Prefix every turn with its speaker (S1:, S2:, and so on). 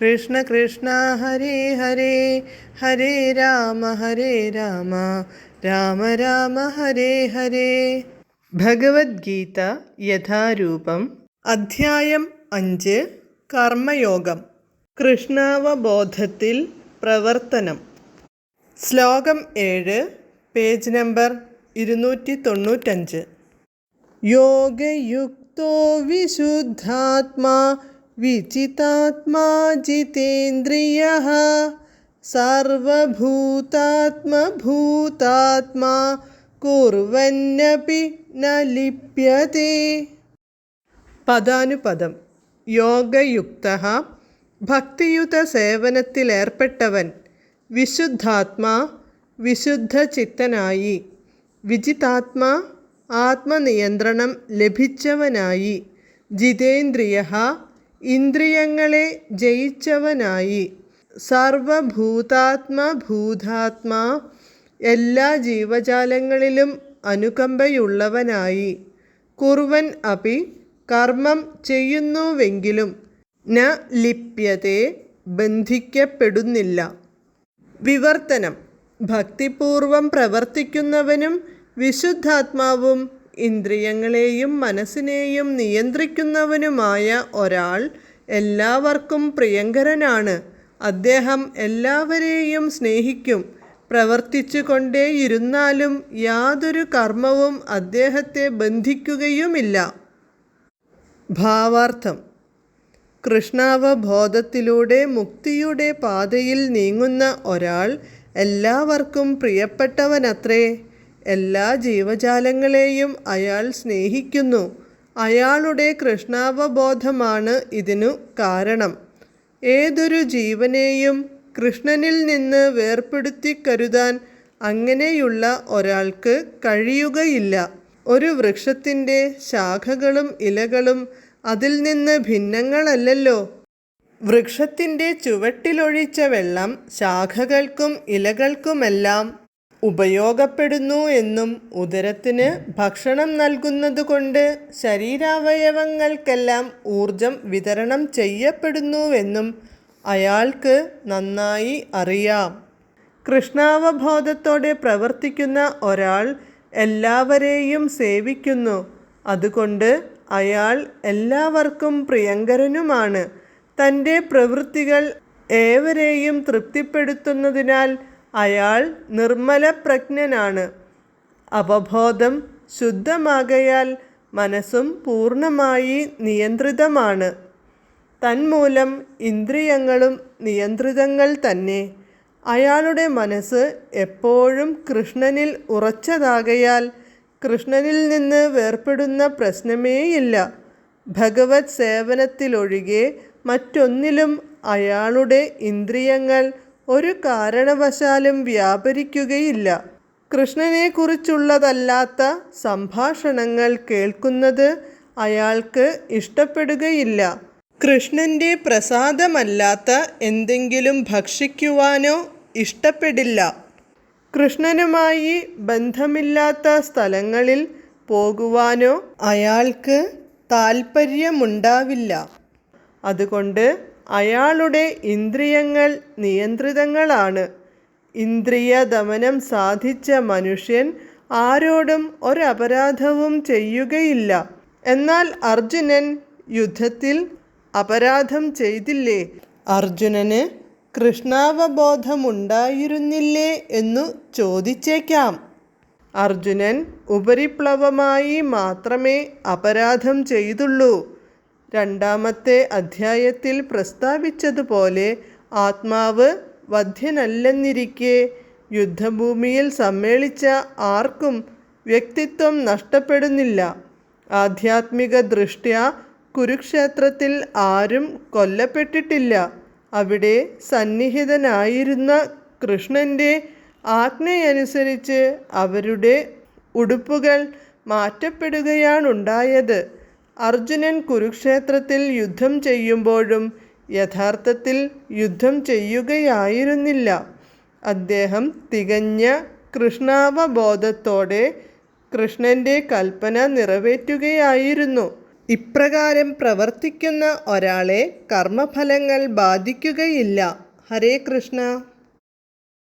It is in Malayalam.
S1: കൃഷ്ണ കൃഷ്ണ ഹരേ ഹരേ ഹരേ രാമ ഹരേ രാമ രാമ രാമ ഹരേ ഹരേ. ഭഗവത്ഗീത യഥാരൂപം അധ്യായം അഞ്ച് കർമ്മയോഗം. കൃഷ്ണാവബോധത്തിൽ പ്രവർത്തനം. ശ്ലോകം ഏഴ് പേജ് നമ്പർ ഇരുന്നൂറ്റി തൊണ്ണൂറ്റഞ്ച് യോഗയുക്തോ വിശുദ്ധാത്മാ വിചിതാത്മാ ജിതേന്ദ്രിയ सर्वभूतात्मभूतात्मा कुर्वन्नपि न लिप्यते। പദാനുപദം. യോഗയുക്ത ഭക്തിയുത സേവനത്തിലേർപ്പെട്ടവൻ വിശുദ്ധാത്മാ വിശുദ്ധ ചിത്തനായി വിജിതാത്മാ ആത്മനിയന്ത്രണം ലഭിച്ചവനായി ജിതേന്ദ്രിയ ഇന്ദ്രിയങ്ങളെ ജയിച്ചവനായി. സർവഭൂതാത്മ ഭൂതാത്മാ എല്ലാ ജീവജാലങ്ങളിലും അനുകമ്പയുള്ളവനായി. കുർവൻ അപി കർമ്മം ചെയ്യുന്നുവെങ്കിലും ന ലിപ്യത്തെ ബന്ധിക്കപ്പെടുന്നില്ല. വിവർത്തനം. ഭക്തിപൂർവം പ്രവർത്തിക്കുന്നവനും വിശുദ്ധാത്മാവും ഇന്ദ്രിയങ്ങളെയും മനസ്സിനെയും നിയന്ത്രിക്കുന്നവനുമായ ഒരാൾ എല്ലാവർക്കും പ്രിയങ്കരനാണ്. അദ്ദേഹം എല്ലാവരെയും സ്നേഹിക്കും. പ്രവർത്തിച്ചു കൊണ്ടേയിരുന്നാലും യാതൊരു കർമ്മവും അദ്ദേഹത്തെ ബന്ധിക്കുകയുമില്ല. ഭാവാർത്ഥം. കൃഷ്ണാവബോധത്തിലൂടെ മുക്തിയുടെ പാതയിൽ നീങ്ങുന്ന ഒരാൾ എല്ലാവർക്കും പ്രിയപ്പെട്ടവനത്രേ. എല്ലാ ജീവജാലങ്ങളെയും അയാൾ സ്നേഹിക്കുന്നു. അയാളുടെ കൃഷ്ണാവബോധമാണ് ഇതിനു കാരണം. ഏതൊരു ജീവനെയും കൃഷ്ണനിൽ നിന്ന് വേർപ്പെടുത്തി കരുതാൻ അങ്ങനെയുള്ള ഒരാൾക്ക് കഴിയുകയില്ല. ഒരു വൃക്ഷത്തിന്റെ ശാഖകളും ഇലകളും അതിൽ നിന്ന് ഭിന്നങ്ങളല്ലല്ലോ. വൃക്ഷത്തിന്റെ ചുവട്ടിലൊഴിച്ച വെള്ളം ശാഖകൾക്കും ഇലകൾക്കുമെല്ലാം ഉപയോഗപ്പെടുന്നു എന്നും ഉദരത്തിന് ഭക്ഷണം നൽകുന്നതുകൊണ്ട് ശരീരാവയവങ്ങൾക്കെല്ലാം ഊർജം വിതരണം ചെയ്യപ്പെടുന്നുവെന്നും അയാൾക്ക് നന്നായി അറിയാം. കൃഷ്ണാവബോധത്തോടെ പ്രവർത്തിക്കുന്ന ഒരാൾ എല്ലാവരെയും സേവിക്കുന്നു. അതുകൊണ്ട് അയാൾ എല്ലാവർക്കും പ്രിയങ്കരനുമാണ്. തന്റെ പ്രവൃത്തികൾ ഏവരെയും തൃപ്തിപ്പെടുത്തുന്നതിനാൽ അയാൾ നിർമ്മലപ്രജ്ഞനാണ്. അവബോധം ശുദ്ധമാകയാൽ മനസ്സും പൂർണമായി നിയന്ത്രിതമാണ്. തന്മൂലം ഇന്ദ്രിയങ്ങളും നിയന്ത്രിതങ്ങൾ തന്നെ. അയാളുടെ മനസ്സ് എപ്പോഴും കൃഷ്ണനിൽ ഉറച്ചതാകയാൽ കൃഷ്ണനിൽ നിന്ന് വേർപെടുന്ന പ്രശ്നമേയില്ല. ഭഗവത് സേവനത്തിലൊഴികെ മറ്റൊന്നിലും അയാളുടെ ഇന്ദ്രിയങ്ങൾ ഒരു കാരണവശാലും വ്യാപരിക്കുകയില്ല. കൃഷ്ണനെക്കുറിച്ചുള്ളതല്ലാത്ത സംഭാഷണങ്ങൾ കേൾക്കുന്നത് അയാൾക്ക് ഇഷ്ടപ്പെടുകയില്ല. കൃഷ്ണന്റെ പ്രസാദമല്ലാത്ത എന്തെങ്കിലും ഭക്ഷിക്കുവാനോ ഇഷ്ടപ്പെടില്ല. കൃഷ്ണനുമായി ബന്ധമില്ലാത്ത സ്ഥലങ്ങളിൽ പോകുവാനോ അയാൾക്ക് താൽപ്പര്യമുണ്ടാവില്ല. അതുകൊണ്ട് അയാളുടെ ഇന്ദ്രിയങ്ങൾ നിയന്ത്രിതങ്ങളാണ്. ഇന്ദ്രിയ ദമനം സാധിച്ച മനുഷ്യൻ ആരോടും ഒരപരാധവും ചെയ്യുകയില്ല. എന്നാൽ അർജുനൻ യുദ്ധത്തിൽ അപരാധം ചെയ്തില്ലേ? അർജുനന് കൃഷ്ണാവബോധമുണ്ടായിരുന്നില്ലേ എന്നു ചോദിച്ചേക്കാം. അർജുനൻ ഉപരിപ്ലവമായി മാത്രമേ അപരാധം ചെയ്തുള്ളൂ. രണ്ടാമത്തെ അധ്യായത്തിൽ പ്രസ്താവിച്ചതുപോലെ ആത്മാവ് വധ്യനല്ലെന്നിരിക്കെ യുദ്ധഭൂമിയിൽ സമ്മേളിച്ച ആർക്കും വ്യക്തിത്വം നഷ്ടപ്പെടുന്നില്ല. ആധ്യാത്മിക ദൃഷ്ട്യ കുരുക്ഷേത്രത്തിൽ ആരും കൊല്ലപ്പെട്ടിട്ടില്ല. അവിടെ സന്നിഹിതനായിരുന്ന കൃഷ്ണന്റെ ആജ്ഞയനുസരിച്ച് അവരുടെ ഉടുപ്പുകൾ മാറ്റപ്പെടുകയാണുണ്ടായത്. അർജുനൻ കുരുക്ഷേത്രത്തിൽ യുദ്ധം ചെയ്യുമ്പോഴും യഥാർത്ഥത്തിൽ യുദ്ധം ചെയ്യുകയായിരുന്നില്ല. അദ്ദേഹം തികഞ്ഞ കൃഷ്ണാവബോധത്തോടെ കൃഷ്ണന്റെ കൽപ്പന നിറവേറ്റുകയായിരുന്നു. ഇപ്രകാരം പ്രവർത്തിക്കുന്ന ഒരാളെ കർമ്മഫലങ്ങൾ ബാധിക്കുകയില്ല. ഹരേ കൃഷ്ണ.